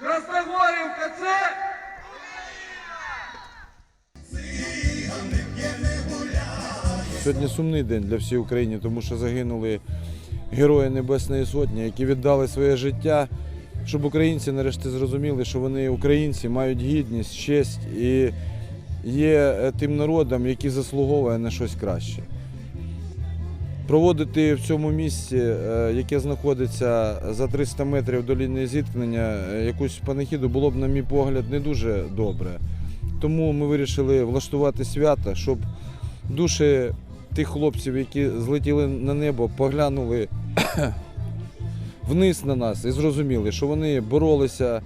Красногорівка це Сьогодні сумний день для всієї України, тому що загинули герої Небесної Сотні, які віддали своє життя, щоб українці нарешті зрозуміли, що вони українці, мають гідність, честь і є е, тим народом, який заслуговує на щось краще. Проводити в цьому місці, е, яке знаходиться за 300 метрів до лінії зіткнення, е, якусь панахіду було б, на мій погляд, не дуже добре. Тому ми вирішили влаштувати свято, щоб душі тих хлопців, які злетіли на небо, поглянули вниз на нас і зрозуміли, що вони боролися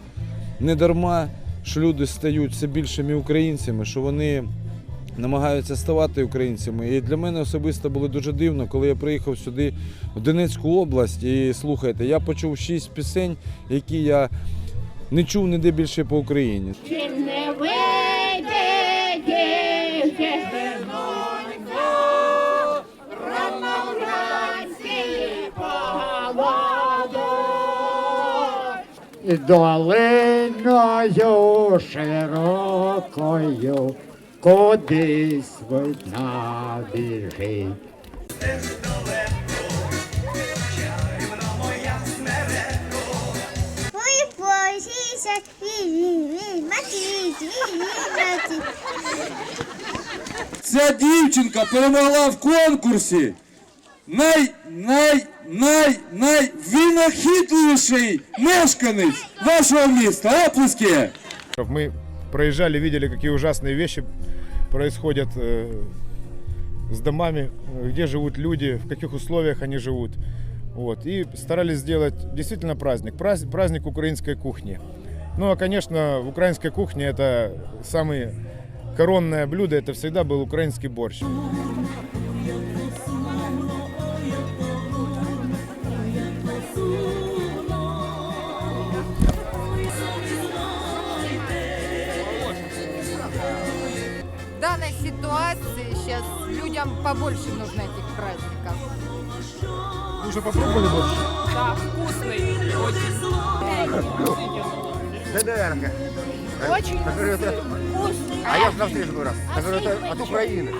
не дарма, що люди стають все більшими українцями, що вони намагаються ставати українцями. І для мене особисто було дуже дивно, коли я приїхав сюди в Донецьку область і слухайте, я почув шість пісень, які я не чув ніде більше по Україні. Долиною широкою кудись вона біжить. Ця дівчинка перемогла в конкурсі. Най, най, най, най винахідливіший мешканець вашого міста. Оплески! Мы проезжали, видели, какие ужасные вещи происходят э, с домами, где живут люди, в каких условиях они живут. Вот. И старались сделать действительно праздник, праздник украинской кухни. Ну, а, конечно, в украинской кухне это самое коронное блюдо, это всегда был украинский борщ. данной ситуации сейчас людям побольше нужно этих праздников. Вы уже попробовали борщ? Да, вкусный. ДНР. Очень вкусный. А я ж навстречу говорю, я говорю, это от Украины.